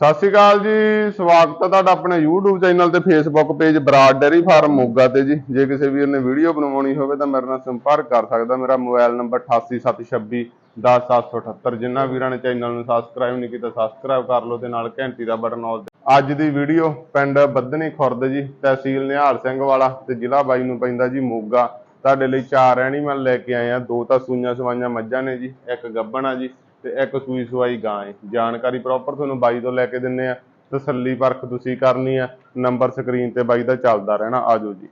ਸਤਿ ਸ਼੍ਰੀ ਅਕਾਲ ਜੀ, ਸਵਾਗਤ ਹੈ ਤੁਹਾਡਾ ਆਪਣੇ YouTube ਚੈਨਲ ਤੇ Facebook page Brar dairy farm Moga ਤੇ ਜੀ। ਜੇ ਕਿਸੇ ਵੀਰ ਨੇ ਵੀਡੀਓ ਬਣਵਾਉਣੀ ਹੋਵੇ ਤਾਂ ਮੇਰੇ ਨਾਲ ਸੰਪਰਕ ਕਰ ਸਕਦਾ। ਮੇਰਾ ਮੋਬਾਈਲ ਨੰਬਰ 8876 10778 ਜਿਨ੍ਹਾਂ ਵੀਰਾਂ ਨੇ ਚੈਨਲ ਨੂੰ ਸਬਸਕ੍ਰਾਈਬ ਨਹੀਂ ਕੀਤਾ ਸਬਸਕ੍ਰਾਈਬ ਕਰ ਲਓ ਤੇ ਨਾਲ ਘੰਟੀ ਦਾ ਬਟਨ ਆਲ ਅੱਜ ਦੀ ਵੀਡੀਓ ਪਿੰਡ ਬੱਧਨੀ ਖੁਰਦ ਜੀ, ਤਹਿਸੀਲ ਨਿਹਾਲ ਸਿੰਘ ਵਾਲਾ ਤੇ ਜ਼ਿਲ੍ਹਾ ਬਾਈ ਨੂੰ ਪੈਂਦਾ ਜੀ ਮੋਗਾ। ਤੁਹਾਡੇ ਲਈ ਚਾਰ ਐਨੀਮਲ ਲੈ ਕੇ ਆਏ ਆ। ਦੋ ਤਾਂ ਸੂਈਆਂ ਸਵਾਈਆਂ ਮੱਝਾਂ ਨੇ ਜੀ, ਇੱਕ ਗੱਬਣ ਆ ਜੀ। ਤੇ ਇੱਕ ਸੂਈ ਸਵਾਈ ਗਾਂ ਹੈ ਜਾਣਕਾਰੀ ਪ੍ਰੋਪਰ ਤੁਹਾਨੂੰ ਬਾਈ ਤੋਂ ਲੈ ਕੇ ਦਿੰਨੇ ਆ। ਤਸੱਲੀ ਪਰਖ ਤੁਸੀਂ ਕਰਨੀ ਆ। ਨੰਬਰ ਸਕਰੀਨ ਤੇ ਬਾਈ ਦਾ ਚੱਲਦਾ ਰਹਿਣਾ। ਆਜੋ ਜੀ।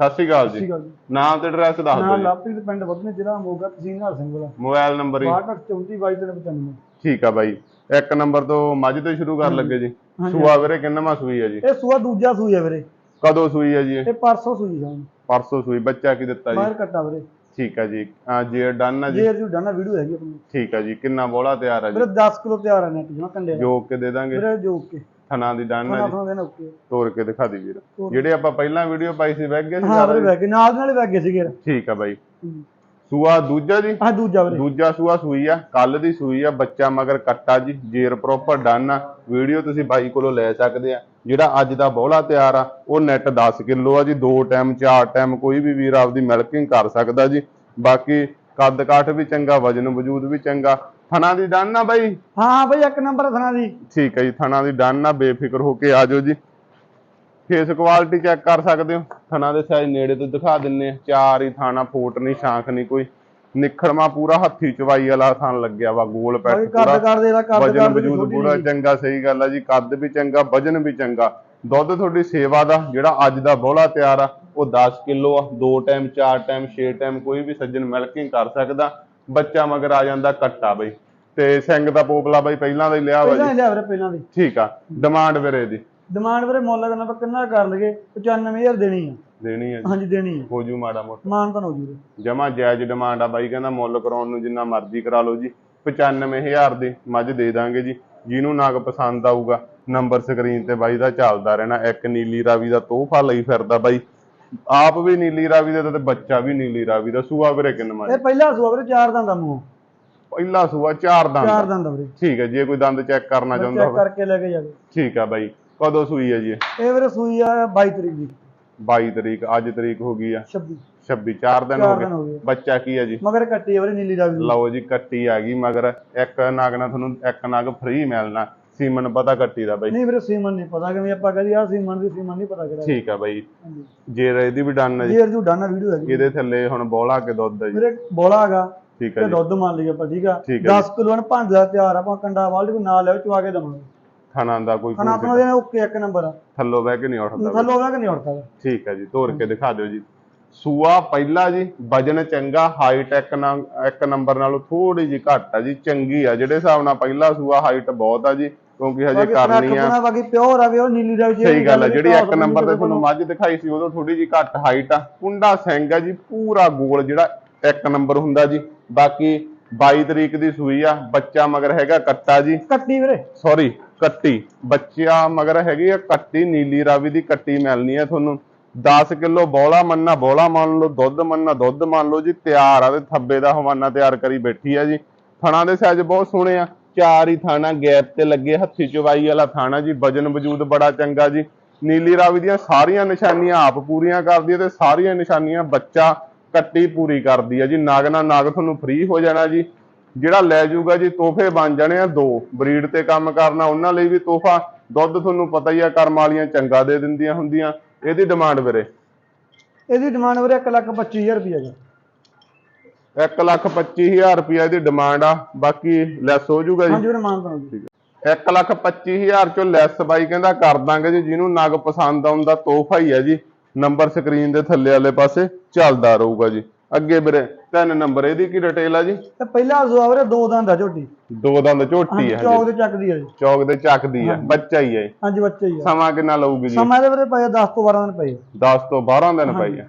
ਸਤਿ ਸ਼੍ਰੀ ਅਕਾਲ ਜੀ। ਨਾਮ ਤੇ ਐਡਰੈਸ ਦੱਸ ਦਿਓ ਨਾਮ ਜੀ ਲਾਪਰੀ ਦੇ ਪਿੰਡ ਵਧਨੇ ਜ਼ਿਲ੍ਹਾ ਮੋਗਾ ਤਹਿਸੀਲ ਨਾਲ ਸਿੰਘ ਵਾਲਾ। ਮੋਬਾਈਲ ਨੰਬਰ ਹੀ 6234 ਠੀਕ ਆ ਬਾਈ। ਇੱਕ ਨੰਬਰ ਤੋਂ ਮੱਝ ਤੋਂ ਸ਼ੁਰੂ ਕਰਨ ਲੱਗੇ ਜੀ। ਸੂਆ ਵੀਰੇ ਕਿੰਨਵਾਂ ਸੂਈ ਹੈ ਜੀ? ਇਹ ਸੂਆ ਦੂਜਾ ਸੂਈ ਹੈ ਵੀਰੇ। ਕਦੋਂ ਸੂਈ ਹੈ ਜੀ ਇਹ? ਪਰਸੋਂ ਸੂਈ ਜਾਨ ਪਰਸੋਂ ਸੂਈ। ਬੱਚਾ ਕੀ ਦਿੱਤਾ ਜੀ? ਬਾਹਰ ਕੱਟਾ ਵੀਰੇ। ਠੀਕ ਆ ਜੀ। ਆ ਜੇ ਡਨ ਆ ਜੀ। ਜੇਰ ਜੂ ਡਾਣਾ ਵੀਡੀਓ ਹੈਗੀ ਆਪਣੀ। ਠੀਕ ਆ ਜੀ ਕਿੰਨਾ ਬੋਲਾ ਤਿਆਰ ਆ ਜੀ। ਵੀਰੇ 10 ਕਿਲੋ ਤਿਆਰ ਹੈ ਨੈਟ ਜਮਾ ਕੰਡੇ ਦਾ। ਜੋਕ ਕੇ ਦੇ ਦਾਂਗੇ। ਵੀਰੇ ਜੋਕ ਕੇ। ਥਣਾ ਦੀ ਡਨ ਆ ਖਾਣਾ ਜੀ। ਖਾਣਾ ਦੇਣਾ ਓਕੇ। ਤੋੜ ਕੇ ਦਿਖਾ ਦੀ ਵੀਰ। ਜਿਹੜੇ ਆਪਾਂ ਪਹਿਲਾਂ ਵੀਡੀਓ ਪਾਈ ਸੀ ਵੈਗ ਗਏ ਸੀ ਹਾਂ ਵੀਰੇ ਜੀ? ਵੈਗੇ ਨਾਲ ਦੇ ਨਾਲ ਵੈਗੇ ਸੀਗੇ। ਠੀਕ ਆ ਬਾਈ। ਸੂਆ ਦੂਜਾ ਜੀ? ਆਹ ਦੂਜਾ ਵੀਰੇ। ਦੂਜਾ ਸੂਆ ਸੂਈ ਆ ਕੱਲ ਦੀ ਸੂਈ ਆ ਬੱਚਾ ਮਗਰ ਕੱਟਾ ਜੀ ਜੇਰ ਪ੍ਰੋਪਰ ਡਨ ਆ। ਵੀਡੀਓ ਤੁਸੀਂ ਬਾਈ ਕੋਲੋਂ ਲੈ ਸਕਦੇ ਆ। ਜਿਹੜਾ ਅੱਜ ਦਾ ਬੋਲਾ ਤਿਆਰ ਆ ਉਹ ਨੈਟ 10 ਕਿਲੋ ਆ ਜੀ ਦੋ ਟਾਈਮ ਚਾਰ ਟਾਈਮ ਕੋਈ ਵੀ ਵੀਰ ਆਪਦੀ ਮਿਲਕਿੰਗ ਕਰ ਸਕਦਾ ਜੀ। ਬਾਕੀ ਕੱਦ ਕਾਠ ਵੀ ਚੰਗਾ ਵਜਨ ਵਜੂਦ ਵੀ ਚੰਗਾ। ਥਣਾ ਦੀ ਡਨ ਆ ਬਾਈ? ਹਾਂ ਬਈ ਇੱਕ ਨੰਬਰ ਥਣਾ ਦੀ। ਠੀਕ ਹੈ ਜੀ ਥਣਾ ਦੀ ਡਨ ਆ ਬੇਫਿਕਰ ਹੋ ਕੇ ਆਜੋ ਜੀ। ਫੇਸ ਕੁਆਲਿਟੀ ਚੈੱਕ ਕਰ ਸਕਦੇ ਹੋ? ਥਣਾ ਦੇ ਸਾਈਜ਼ ਨੇੜੇ ਤੋਂ ਦਿਖਾ ਦਿੰਨੇ ਆ। ਚਾਰ ਹੀ ਥਾਣਾ ਫੋਟ ਨਹੀਂ ਸ਼ਾਂਖ ਨਹੀਂ ਕੋਈ। ਨਿਖੜਮਾ ਪੂਰਾ ਹੱਥੀ ਚਵਾਈ ਵਾਲਾ ਥਣ ਲੱਗਿਆ ਵਾ ਗੋਲ ਪੈਟ ਕੱਦ ਪੂਰਾ। ਕਰ ਦੇ ਦਾ ਕੱਦ ਵਜਨ ਕਰ ਦੇ ਵਜੂਦ ਛੋਟੀ ਪੂਰਾ ਜਿਹੀ। ਚੰਗਾ ਸਹੀ ਗੱਲ ਆ ਜੀ ਕੱਦ ਵੀ ਚੰਗਾ ਵਜਨ ਵੀ ਚੰਗਾ। ਦੁੱਧ ਤੁਹਾਡੀ ਸੇਵਾ ਦਾ ਜਿਹੜਾ ਅੱਜ ਦਾ ਬੋਲਾ ਤਿਆਰ ਆ ਉਹ 10 ਕਿਲੋ ਆ। ਦੋ ਟਾਈਮ ਚਾਰ ਟਾਈਮ ਛੇ ਟਾਈਮ ਕੋਈ ਵੀ ਸੱਜਣ ਮਿਲਕਿੰਗ ਕਰ ਸਕਦਾ। ਬੱਚਾ ਮਗਰ ਆ ਜਾਂਦਾ ਕੱਟਾ ਬਈ। ਤੇ ਸਿੰਘ ਦਾ ਪੋਪਲਾ ਬਈ ਪਹਿਲਾਂ ਦਾ ਹੀ ਲਿਆ ਵਾ ਪਹਿਲਾਂ ਜੀ ਹੀ ਲਿਆ ਵੀਰੇ ਪਹਿਲਾਂ ਦੀ। ਠੀਕ ਆ ਡਿਮਾਂਡ ਵੀਰੇ ਦੀ। ਡਿਮਾਂਡ ਵੀਰੇ ਮੁੱਲ ਕਰਨਾ ਆਪਾਂ ਕਿੰਨਾ ਕਰ ਲਗੇ 95000 ਦੇਣੀ ਆ। ਦੇਣੀ ਹੈ ਜੀ। ਹਾਂਜੀ ਦੇਣੀ ਆ। ਹੋ ਜੂ ਮਾੜਾ ਮੋਟਾ। ਮਾਨ ਤਾਂ ਹੋ ਜੂਰੇ ਜਮਾ ਜਾਇਜ਼ ਡਿਮਾਂਡ ਆ ਬਾਈ ਕਹਿੰਦਾ ਮੁੱਲ ਕਰਾਉਣ ਨੂੰ ਜਿੰਨਾ ਮਰਜ਼ੀ ਕਰਾ ਲਓ ਜੀ। 95000 ਦੀ ਮੱਝ ਦੇ ਦਾਂਗੇ ਜੀ। ਜਿਹਨੂੰ ਨਾਗ ਪਸੰਦ ਆਊਗਾ ਨੰਬਰ ਸਕਰੀਨ ਤੇ ਬਾਈ ਦਾ ਚੱਲਦਾ ਰਹਿਣਾ। ਇੱਕ ਨੀਲੀ ਰਾਵੀ ਦਾ ਤੋਹਫਾ ਲਈ ਫਿਰਦਾ ਬਾਈ। ਆਪ ਵੀ ਨੀਲੀ ਰਾਵੀ ਦਾ ਤੇ ਬੱਚਾ ਵੀ ਨੀਲੀ ਰਾਵੀ ਦਾ। ਸੂਆ ਵੀਰੇ ਕਿੰਨਾ ਇਹ ਪਹਿਲਾ ਸੂਆ ਵੀਰੇ ਚਾਰ ਦੰਦ ਦਾ ਮੂੰਹ। ਪਹਿਲਾ ਸੂਆ ਚਾਰ ਚਾਰ ਦੰਦ ਦੰਦ ਦਾ ਵੀਰੇ। ਠੀਕ ਹੈ ਜੇ ਕੋਈ ਦੰਦ ਚੈੱਕ ਕਰਨਾ ਚਾਹੁੰਦਾ ਚੈੱਕ ਕਰਕੇ ਲੈ ਕੇ ਜਾਵੇ। ਠੀਕ ਆ ਬਾਈ। ਕਦੋਂ ਸੂਈ ਹੈ ਜੀ ਇਹ? ਇਹ ਵੀਰੇ ਸੂਈ ਆ 22 ਤਰੀਕ ਦੀ। 22 ਤਰੀਕ ਅੱਜ ਤਰੀਕ ਹੋ ਗਈ ਆ। 26 26 4 ਦਿਨ ਹੋ ਚਾਰ ਦਿਨ ਹੋ ਗਏ। ਬੱਚਾ ਕੀ ਹੈ ਜੀ? ਮਗਰ ਕੱਟੀ ਆ ਵੀਰੇ ਨੀਲੀ ਦੀ। ਲਓ ਜੀ ਕੱਟੀ ਆ ਗਈ ਮਗਰ। ਇੱਕ ਨਗ ਨਾਲ ਤੁਹਾਨੂੰ ਇੱਕ ਨਗ ਫ੍ਰੀ ਮਿਲਣਾ। ਸੀਮਨ ਪਤਾ ਕੱਟੀ ਦਾ ਬਾਈ। ਨਹੀਂ ਵੀਰੇ ਸੀਮਨ ਨਹੀਂ ਪਤਾ ਕਿਵੇਂ ਆਪਾਂ ਕਹਦੀ ਆ ਸੀਮਨ ਦੀ ਸੀਮਨ ਨਹੀਂ ਪਤਾ ਕਿਹੜਾ। ਠੀਕ ਆ ਬਾਈ। ਹਾਂਜੀ। ਜੇ ਇਹਦੀ ਵੀ ਡਨ ਹੈ ਜੀ। ਜੂ ਡਾਣਾ ਵੀਡੀਓ ਹੈਗੀ। ਇਹਦੇ ਥੱਲੇ ਹੁਣ ਬੋਲਾ ਕੇ ਦੁੱਧ ਹੈ ਜੀ। ਵੀਰੇ ਬੋਲਾ ਹੈਗਾ। ਠੀਕ ਹੈ ਤੇ ਜੀ। ਦੁੱਧ ਮੰਨ ਲਈ ਆਪਾਂ ਠੀਕ ਆ। ਠੀਕ ਹੈ 10 ਕਿਲੋ ਨ ਭਾਂਜ ਦਾ ਤਿਆਰ ਆਪਾਂ ਕੰਡਾ ਵਾਲਟ ਕੋ ਨਾਲ ਲਿਓ ਚਵਾ ਕੇ ਦਵਾਂਗੇ। ਖਾਣਾ ਦਾ ਕੋਈ ਖਾਣਾ ਆਪਣਾ ਦੇ ਓਕੇ ਇੱਕ ਨੰਬਰ ਆ। ਥੱਲੋਂ ਬਹਿ ਕੇ ਨਹੀਂ ਉੱਠਦਾ। ਥੱਲੋਂ ਹੋਗਾ ਕਿ ਨਹੀਂ ਉੱਠਦਾ। ਠੀਕ ਹੈ ਜੀ ਤੋੜ ਕੇ ਦਿਖਾ ਦਿਓ ਜੀ। ਸੂਆ ਪਹਿਲਾ ਜੀ ਵਜਨ ਚੰਗਾ ਹਾਈਟ ਇੱਕ ਨਾਲ ਇੱਕ ਨੰਬਰ ਨਾਲੋਂ ਥੋੜੀ ਜੀ ਘੱਟ ਆ ਜੀ ਚੰਗੀ ਆ। ਜਿਹੜੇ ਹਿਸਾਬ ਨਾਲ ਪਹਿਲਾ ਸੂਆ ਹਾਈਟ ਬਹੁਤ ਆ ਜੀ ਕਿਉਂਕਿ ਹਜੇ ਕਰਨੀ ਆ। ਬਾਕੀ ਪਿਓਰ ਆਵੇ ਉਹ ਨੀਲੀ ਰਾਵੀ ਸਹੀ ਗੱਲ ਹੈ ਜਿਹੜੀ ਇੱਕ ਨੰਬਰ ਤੇ ਤੁਹਾਨੂੰ ਮੱਝ ਦਿਖਾਈ ਸੀ ਉਦੋਂ ਥੋੜੀ ਜੀ ਘੱਟ ਹਾਈਟ ਆ। ਕੁੰਡਾ ਸਿੰਘ ਆ ਜੀ ਪੂਰਾ ਗੋਲ ਜਿਹੜਾ ਇੱਕ ਨੰਬਰ ਹੁੰਦਾ ਜੀ। ਬਾਕੀ 22 ਤਰੀਕ ਦੀ ਸੂਈ ਆ ਬੱਚਾ ਮਗਰ ਹੈਗਾ ਕੱਟਾ ਜੀ। ਕੱਟੀ ਵੀਰੇ। ਸੌਰੀ ਕੱਟੀ ਬੱਚਾ ਮਗਰ ਹੈਗੀ ਆ ਕੱਟੀ ਨੀਲੀ ਰਾਵੀ ਦੀ ਕੱਟੀ ਮਿਲਣੀ ਹੈ ਤੁਹਾਨੂੰ। 10 ਕਿਲੋ ਬੋਲਾ ਮੰਨਣਾ ਬੋਲਾ ਮੰਨ ਲਓ, ਦੁੱਧ ਮੰਨਾ ਦੁੱਧ ਮੰਨ ਲਓ ਜੀ, ਤਿਆਰ ਆ ਤੇ ਥੱਬੇ ਦਾ ਹਵਾਨਾ ਤਿਆਰ ਕਰੀ ਬੈਠੀ ਆ ਜੀ। ਥਣਾ ਦੇ ਸਾਈਜ਼ ਬਹੁਤ ਸੋਹਣੇ ਆ। ਚਾਰ ਹੀ ਥਾਣਾ ਗੈਪ ਤੇ ਲੱਗੇ, ਹੱਥੀ ਚਵਾਈ ਵਾਲਾ ਥਾਣਾ ਜੀ, ਵਜਨ ਵਜੂਦ ਬੜਾ ਚੰਗਾ ਜੀ। ਨੀਲੀ ਰਾਵੀ ਦੀਆਂ ਸਾਰੀਆਂ ਨਿਸ਼ਾਨੀਆਂ ਆਪ ਪੂਰੀਆਂ ਕਰਦੀ ਹੈ ਤੇ ਸਾਰੀਆਂ ਨਿਸ਼ਾਨੀਆਂ ਬੱਚਾ ਕੱਟੀ ਪੂਰੀ ਕਰਦੀ ਹੈ ਜੀ। ਨਾਗ ਨਾਲ ਨਾਗ ਤੁਹਾਨੂੰ ਫ੍ਰੀ ਹੋ ਜਾਣਾ ਜੀ। ਜਿਹੜਾ ਲੈ ਜਾਊਗਾ ਜੀ ਤੋਹਫੇ ਬਣ ਜਾਣੇ ਆ ਦੋ। ਬਰੀਡ ਤੇ ਕੰਮ ਕਰਨਾ ਉਹਨਾਂ ਲਈ ਵੀ ਤੋਹਫਾ। ਦੁੱਧ ਤੁਹਾਨੂੰ ਪਤਾ ਹੀ ਆ ਕਰਮ ਵਾਲੀਆਂ ਚੰਗਾ ਦੇ ਦਿੰਦੀਆਂ ਹੁੰਦੀਆਂ। ਇਹਦੀ ਡਿਮਾਂਡ ਵੀਰੇ? ਇਹਦੀ ਡਿਮਾਂਡ ਵੀਰੇ 1 ਲੱਖ 25000 ਰੁਪਏ ਦਾ 1 ਲੱਖ 25000 ਰੁਪਇਆ ਇਹਦੀ ਡਿਮਾਂਡ ਆ। ਬਾਕੀ ਲੈਸ ਹੋ ਜਾਊਗਾ ਜੀ। ਹਾਂਜੀ ਵੀਰੇ ਮਾਨ ਤਾਂ ਹੋ ਜੀ 1 ਲੱਖ 25000 ਚੋਂ ਲੈਸ ਬਾਈ ਕਹਿੰਦਾ ਕਰ ਦਾਂਗੇ ਜੀ। ਜਿਹਨੂੰ ਨਗ ਪਸੰਦ ਆਉਂਦਾ ਤੋਹਫਾ ਹੀ ਹੈ ਜੀ। ਨੰਬਰ ਸਕਰੀਨ ਦੇ ਥੱਲੇ ਵਾਲੇ ਪਾਸੇ ਚੱਲਦਾ ਰਹੂਗਾ ਜੀ। ਅੱਗੇ ਵੀਰੇ ਤਿੰਨ ਨੰਬਰ ਇਹਦੀ ਕੀ ਡਿਟੇਲ ਆ ਜੀ? ਤੇ ਪਹਿਲਾ ਸੂਆ ਵੀਰੇ ਦੋ ਦੰਦ ਆ ਝੋਟੀ। ਦੋ ਦੰਦ ਝੋਟੀ ਹੈ ਚੌਕ ਤੇ ਚੱਕਦੀ ਆ ਜੀ। ਚੌਕ ਦੇ ਚੱਕਦੀ ਹੈ ਬੱਚਾ ਹੀ ਹੈ ਹਾਂਜੀ ਬੱਚੇ ਹੀ ਆ। ਸਮਾਂ ਕਿੰਨਾ ਲਊਗੀ ਜੀ? ਸਮਾਂ ਦੇ ਵੀਰੇ ਪਏ 10 ਤੋਂ 12 ਦਿਨ ਪਏ ਆ। 10 ਤੋਂ 12 ਦਿਨ ਆ।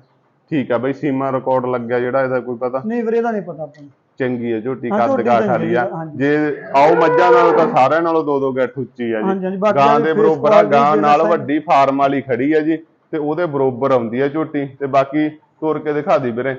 ਠੀਕ ਆ ਬਈ ਸੀਮਾ ਰਿਕਾਰਡ ਲੱਗਿਆ ਜਿਹੜਾ ਇਹਦਾ ਕੋਈ ਪਤਾ? ਨਹੀਂ ਵੀਰੇ ਇਹਦਾ ਨਹੀਂ ਪਤਾ ਆਪਾਂ ਨੂੰ। ਚੰਗੀ ਹੈ ਝੋਟੀ ਕੱਦ ਕਾਠ ਵਾਲੀ ਆ। ਆ। ਜੇ ਆਓ ਮੱਝਾਂ ਨਾਲੋਂ ਤਾਂ ਸਾਰਿਆਂ ਨਾਲੋਂ ਦੋ ਦੋ ਗੱਠ ਉੱਚੀ ਆ ਜੀ। ਗਾਂ ਦੇ ਬਰੋਬਰ ਆ ਗਾਂ ਨਾਲ ਵੱਡੀ ਫਾਰਮ ਵਾਲੀ ਖੜੀ ਆ ਜੀ ਤੇ ਉਹਦੇ ਬਰੋਬਰ ਆਉਂਦੀ ਆ ਝੋਟੀ। ਤੇ ਬਾਕੀ ਤੁਰ ਕੇ ਦਿਖਾ ਦੀ ਵੀਰੇ।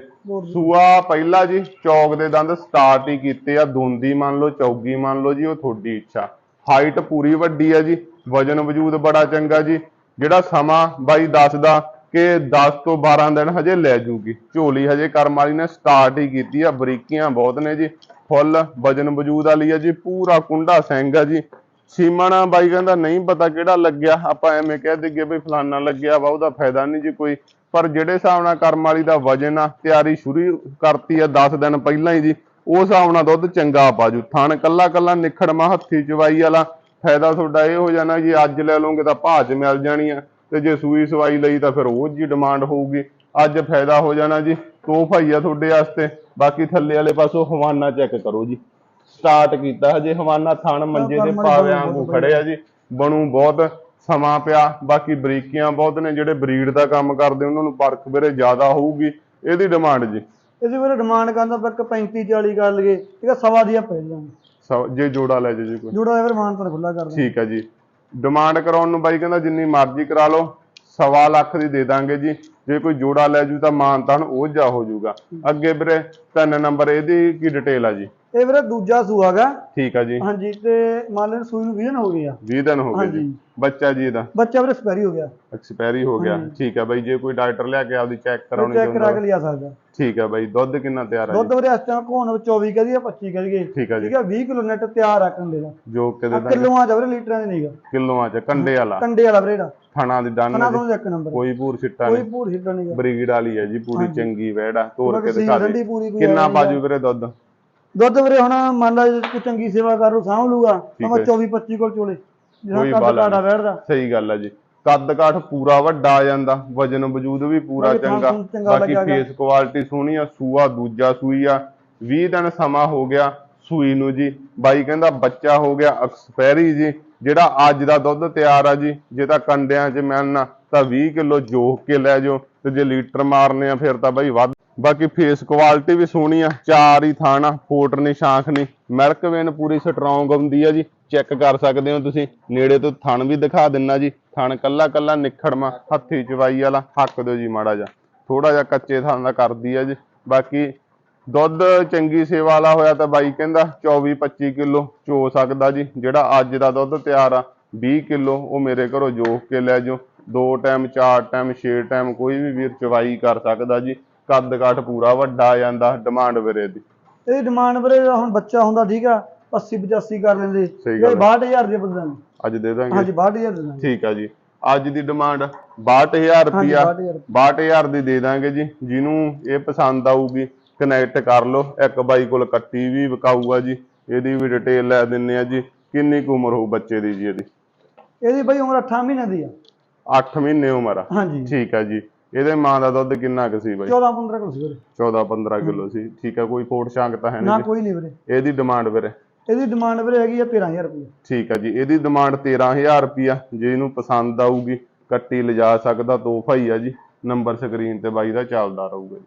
ਸੂਆ ਪਹਿਲਾ ਜੀ ਚੌਕ ਦੇ ਦੰਦ ਸਟਾਰਟ ਹੀ ਕੀਤੇ ਆ। ਦੁੰਦੀ ਮੰਨ ਲਓ ਚੌਗੀ ਮੰਨ ਲਓ ਜੀ ਉਹ ਤੁਹਾਡੀ ਇੱਛਾ। ਹਾਈਟ ਪੂਰੀ ਵੱਡੀ ਹੈ ਜੀ ਵਜਨ ਵਜੂਦ ਬੜਾ ਚੰਗਾ ਜੀ। ਜਿਹੜਾ ਸਮਾਂ ਬਾਈ ਦੱਸਦਾ ਕਿ 10 ਤੋਂ 12 ਦਿਨ ਹਜੇ ਲੈ ਜੂਗੀ। ਝੋਲੀ ਹਜੇ ਕਰਮ ਵਾਲੀ ਨੇ ਸਟਾਰਟ ਹੀ ਕੀਤੀ ਆ ਬਰੀਕੀਆਂ ਬਹੁਤ ਨੇ ਜੀ। ਫੁੱਲ ਵਜਨ ਵਜੂਦ ਵਾਲੀ ਆ ਜੀ ਪੂਰਾ ਕੁੰਡਾ ਸਿੰਘ ਆ ਜੀ। ਸੀਮਣਾ ਬਾਈ ਕਹਿੰਦਾ, ਨਹੀਂ ਪਤਾ ਕਿਹੜਾ ਲੱਗਿਆ। ਆਪਾਂ ਐਵੇਂ ਕਹਿ ਦਈਏ ਵੀ ਫਲਾਨਾ ਲੱਗਿਆ ਵਾ, ਉਹਦਾ ਫਾਇਦਾ ਨਹੀਂ ਜੀ ਕੋਈ। ਪਰ ਜਿਹੜੇ ਹਿਸਾਬ ਨਾਲ ਕਰਮ ਵਾਲੀ ਦਾ ਵਜਨ ਆ, ਤਿਆਰੀ ਸ਼ੁਰੂ ਕਰਤੀ ਆ 10 ਦਿਨ ਪਹਿਲਾਂ ਹੀ ਜੀ ਉਸ ਹਿਸਾਬ ਨਾਲ ਦੁੱਧ ਚੰਗਾ ਪਾਜੂ ਥਣ ਕੱਲਾ ਕੱਲਾ ਨਿਖੜਮਾ ਹੱਥੀ ਚਵਾਈ ਵਾਲਾ, ਫਾਇਦਾ ਤੁਹਾਡਾ ਇਹ ਹੋ ਜਾਣਾ ਜੀ, ਅੱਜ ਲੈ ਲਓਗੇ ਤਾਂ ਭਾਅ 'ਚ ਮਿਲ ਜਾਣੀ ਆ, ਤੇ ਜੇ ਸੂਈ ਸਵਾਈ ਲਈ ਤਾਂ ਫਿਰ ਉਹ ਜੀ ਡਿਮਾਂਡ ਹੋਊਗੀ। ਅੱਜ ਫਾਇਦਾ ਹੋ ਜਾਣਾ ਜੀ ਤੋਹਫਾ ਹੀ ਆ ਤੁਹਾਡੇ ਵਾਸਤੇ, ਬਾਕੀ ਥੱਲੇ ਵਾਲੇ ਪਾਸੋਂ ਹਵਾਨਾ ਚੈੱਕ ਕਰੋ ਜੀ। ਸਟਾਰਟ ਕੀਤਾ। ਹਜੇ ਹਵਾਨਾ ਥਣ ਮੰਜੇ ਦੇ ਪਾਵੇ ਵਾਂਗੂ। ਖੜੇ ਆ ਜੀ। ਬਣੂ ਬਹੁਤ ਸਮਾਂ ਪਿਆ। ਬਾਕੀ ਬਰੀਕੀਆਂ ਬਹੁਤ ਨੇ ਜਿਹੜੇ ਬਰੀਡ ਦਾ ਕੰਮ ਕਰਦੇ ਉਹਨਾਂ ਨੂੰ ਪਰਖ ਵੀਰੇ ਜ਼ਿਆਦਾ ਹੋਊਗੀ। ਇਹਦੀ ਡਿਮਾਂਡ ਜੀ। ਇਹਦੀ ਵੀਰੇ ਡਿਮਾਂਡ ਕਰਦਾ ਇੱਕ 35 40 ਕਰ ਲਈਏ। ਠੀਕ ਆ ਸਵਾ ਦੀਆਂ ਪੈ ਜਾਣ। ਜੇ ਜੋੜਾ ਲੈ ਜੀ ਕੋਈ। ਜੋੜਾ ਦਾ ਫਿਰ ਮਾਨ ਤਾਂ ਖੁੱਲਾ ਕਰ ਠੀਕ ਹੈ ਜੀ। ਡਿਮਾਂਡ ਕਰਾਉਣ ਨੂੰ ਬਾਈ ਕਹਿੰਦਾ ਜਿੰਨੀ ਮਰਜ਼ੀ ਕਰਾ ਲਓ। ਸਵਾ ਲੱਖ ਦੀ ਦੇ ਦਾਂਗੇ ਜੀ। ਜੇ ਕੋਈ ਜੋੜਾ ਲੈ ਜੂ ਤਾਂ ਮਾਨਤਾਨ ਉਹ ਜਾ ਹੋ ਜਾਊਗਾ ਅੱਗੇ ਵੀਰੇ ਤਿੰਨ ਨੰਬਰ ਇਹਦੀ ਕੀ ਡਿਟੇਲ ਆ ਜੀ? ਇਹ ਵੀਰੇ ਦੂਜਾ ਸੂਆਗਾ ਠੀਕ ਆ ਜੀ। ਹਾਂਜੀ ਤੇ ਮੰਨ ਲੈਣ ਸੂਈ ਨੂੰ 20 ਦਿਨ ਹੋ ਗਏ ਆ। 20 ਦਿਨ ਹੋ ਗਏ ਜੀ। ਬੱਚਾ ਜੀ ਇਹਦਾ? ਬੱਚਾ ਵੀਰੇ ਸਪੈਰੀ ਹੋ ਗਿਆ। ਐਕਸਪਾਇਰੀ ਹੋ ਗਿਆ। ਠੀਕ ਹੈ ਬਾਈ ਜੇ ਕੋਈ ਡਾਕਟਰ ਲਿਆ ਕੇ ਆਪਦੀ ਚੈੱਕ ਕਰਾਉਣੀ ਚੈੱਕ ਕਰਾ ਚਾਹੁੰਦਾ ਕੇ ਲਿਆ ਸਕਦਾ। ਠੀਕ ਹੈ ਬਾਈ ਦੁੱਧ ਕਿੰਨਾ ਤਿਆਰ ਆ ਦੁੱਧ ਵੀਰੇ ਇਸ ਟਾਈਮ ਕੋਣ 24 ਕਹਦੀ ਆ 25 ਕਹਦੀਏ ਠੀਕ ਆ ਜੀ। ਠੀਕ ਆ 20 ਕਿਲੋ ਨੈਟ ਤਿਆਰ ਆ ਕੰਡੇ ਦਾ। ਜੋ ਕਿ ਦੇ ਆ ਕਿਲੋਆਂ ਚ ਵੀਰੇ ਲੀਟਰਾਂ ਦੀ ਨਹੀਂਗਾ ਕਿਲੋਆਂ ਚ ਕੰਡੇ ਵਾਲਾ। ਕੰਡੇ ਵਾਲਾ ਵੀਰੇ ਦਾ ਥਣਾ ਦੀ ਡੰਨ ਜੀ ਤੋਂ ਇੱਕ ਨੰਬਰ। ਕੋਈ ਛਿੱਟਾ ਕੋਈ ਨਹੀਂ। ਭੂਰ ਬਰੀਡ ਵਾਲੀ ਹੈ ਜੀ ਪੂਰੀ ਚੰਗੀ ਵੈੜਾ ਤੋੜ ਕੇ ਦਿਖਾ ਦੇ ਪੂਰੀ ਕੋਈ ਕਿੰਨਾ ਬਾਜੂ ਵੀਰੇ ਦੁੱਧ? ਦੁੱਧ ਵੀਰੇ ਹੁਣ ਮੰਨ ਲਾ ਜੇ ਕੋਈ ਚੰਗੀ ਸੇਵਾ ਕਰ ਲੂ ਸਾਂਭ ਲੂਗਾ ਤਾਂ ਹੈ। 24 25 ਕੋਲ ਚੋਲੇ। ਜਿਹੜਾ ਕੋਈ ਕੱਦ ਬਾਲਾ ਕਾੜਾ ਬੈਠਦਾ ਸਹੀ ਗੱਲ ਹੈ ਜੀ। ਕੱਦ ਕਾਠ ਪੂਰਾ ਵੱਡਾ ਆ ਜਾਂਦਾ ਵਜਨ ਵਜੂਦ ਵੀ ਪੂਰਾ ਬਾਕੀ ਥਾਂ ਚੰਗਾ। ਥੂੰ ਚੰਗਾ ਬਾਕੀ ਲੱਗਿਆ। ਫੇਸ ਕੁਆਲਿਟੀ ਸੋਹਣੀ ਆ ਸੂਆ ਦੂਜਾ ਸੂਈ ਆ। 20 ਦਿਨ ਸਮਾਂ ਹੋ ਗਿਆ ਸੂਈ ਨੂੰ ਜੀ। ਬਾਈ ਕਹਿੰਦਾ ਬੱਚਾ ਹੋ ਗਿਆ ਐਕਸਪਾਇਰੀ ਜੀ। ਜਿਹੜਾ ਅੱਜ ਦਾ ਦੁੱਧ ਤਿਆਰ ਆ ਜੀ, ਜੇ ਤਾਂ ਕੰਡਿਆਂ 'ਚ ਮਿਲਣਾ, ਤਾਂ 20 ਕਿਲੋ ਜੋਖ ਕੇ ਲੈ ਜਾਓ ਤੇ ਜੇ ਲੀਟਰ ਮਾਰਨੇ ਆ ਫਿਰ ਤਾਂ ਬਾਈ ਵੱਧ। ਬਾਕੀ ਫੇਸ ਕੁਆਲਿਟੀ ਵੀ ਸੋਹਣੀ ਆ, ਚਾਰ ਹੀ ਥਾਣਾ, ਫੋਟ ਨਹੀਂ ਸ਼ਾਂਖ ਨਹੀਂ ਮਿਲਕ ਵੇਨ ਪੂਰੀ ਸਟਰੋਂਗ ਹੁੰਦੀ ਆ ਜੀ, ਚੈੱਕ ਕਰ ਸਕਦੇ ਹੋ ਤੁਸੀਂ। ਨੇੜੇ ਤੋਂ ਥਣ ਵੀ ਦਿਖਾ ਦਿੰਨਾ ਜੀ, ਥਣ ਕੱਲਾ ਕੱਲਾ ਨਿਖੜਮਾ, ਹੱਥੀ ਚਵਾਈ ਵਾਲਾ, ਹੱਕ ਦਿਓ ਜੀ ਮਾੜਾ ਜਿਹਾ। ਥੋੜਾ ਜਿਹਾ ਕੱਚੇ ਥਣ ਦਾ ਕਰਦੀ ਆ ਜੀ। ਬਾਕੀ ਦੁੱਧ ਚੰਗੀ ਸੇਵਾ ਵਾਲਾ ਹੋਇਆ ਤਾਂ ਬਾਈ ਕਹਿੰਦਾ 24 25 ਕਿਲੋ ਚੋ ਸਕਦਾ ਜੀ ਜਿਹੜਾ ਅੱਜ ਦਾ ਦੁੱਧ ਤਿਆਰ ਆ 20 ਕਿਲੋ ਉਹ ਮੇਰੇ ਘਰੋਂ ਜੋਖ ਕੇ ਲੈ ਜਾਓ। ਦੋ ਟਾਈਮ ਚਾਰ ਟਾਈਮ ਛੇ ਟਾਈਮ ਕੋਈ ਵੀ ਵੀਰ ਚਵਾਈ ਕਰ ਸਕਦਾ ਜੀ। ਕੱਦ ਕਾਠ ਪੂਰਾ ਵੱਡਾ ਆ ਜਾਂਦਾ ਡਿਮਾਂਡ ਵੀਰੇ ਦੀ। ਇਹਦੀ ਡਿਮਾਂਡ ਵੀਰੇ ਹੁਣ ਬੱਚਾ ਹੁੰਦਾ ਠੀਕ ਆ 80 85 ਕਰ ਲੈਂਦੇ। ਸਹੀ ਗੱਲ ਆ। 62000 ਦੇ ਬਦਲਾਂ ਅੱਜ ਦੇ ਦਾਂਗੇ। ਹਾਂਜੀ 62000 ਦੇ ਦਾਂਗੇ। ਠੀਕ ਆ ਜੀ। ਅੱਜ ਦੀ ਡਿਮਾਂਡ 62000 ਹਾਂਜੀ ਰੁਪਿਆ 62000 62000 ਦੀ ਦੇ ਦਾਂਗੇ ਜੀ। ਜਿਹਨੂੰ ਇਹ ਪਸੰਦ ਆਊਗੀ ਕਨੈਕਟ ਕਰ ਲਓ। ਇੱਕ ਬਾਈ ਕੋਲ ਕੱਟੀ ਵੀ ਵਿਕਾਊ ਆ ਜੀ। ਇਹਦੀ ਵੀ ਡਿਟੇਲ ਲੈ ਦਿੰਨੇ ਆ ਜੀ। ਕਿੰਨੀ ਕੁ ਉਮਰ ਹੋਊ ਬੱਚੇ ਦੀ ਜੀ ਇਹਦੀ? ਇਹਦੀ ਬਈ ਉਮਰ 8 ਮਹੀਨੇ ਦੀ ਆ। 8 ਮਹੀਨੇ ਉਮਰ ਆ। ਹਾਂਜੀ। ਠੀਕ ਆ ਜੀ। ਇਹਦੇ ਮਾਂ ਦਾ ਦੁੱਧ ਕਿੰਨਾ ਕੁ ਸੀ ਬਾਈ? 14 15 ਕਿਲੋ ਸੀ ਵੀਰੇ। 14 15 ਕਿਲੋ ਸੀ। ਠੀਕ ਆ ਕੋਈ ਫੋਟ ਸ਼ਾਂਕ ਤਾਂ ਹੈ ਨਾ ਨਹੀਂ ਕੋਈ ਨਹੀਂ ਵੀਰੇ। ਇਹਦੀ ਡਿਮਾਂਡ ਵੀਰੇ? ਇਹਦੀ ਡਿਮਾਂਡ ਵੀਰੇ ਹੈਗੀ ਆ 13000 ਰੁਪਏ ਠੀਕ ਆ ਜੀ। ਇਹਦੀ ਡਿਮਾਂਡ 13000 ਰੁਪਿਆ ਜੇ ਇਹਨੂੰ ਪਸੰਦ ਆਊਗੀ ਕੱਟੀ ਲਿਜਾ ਸਕਦਾ ਤੋਹਫਾ ਹੀ ਆ ਜੀ। ਨੰਬਰ ਸਕਰੀਨ ਤੇ ਬਾਈ ਦਾ ਚੱਲਦਾ ਰਹੂਗਾ ਜੀ।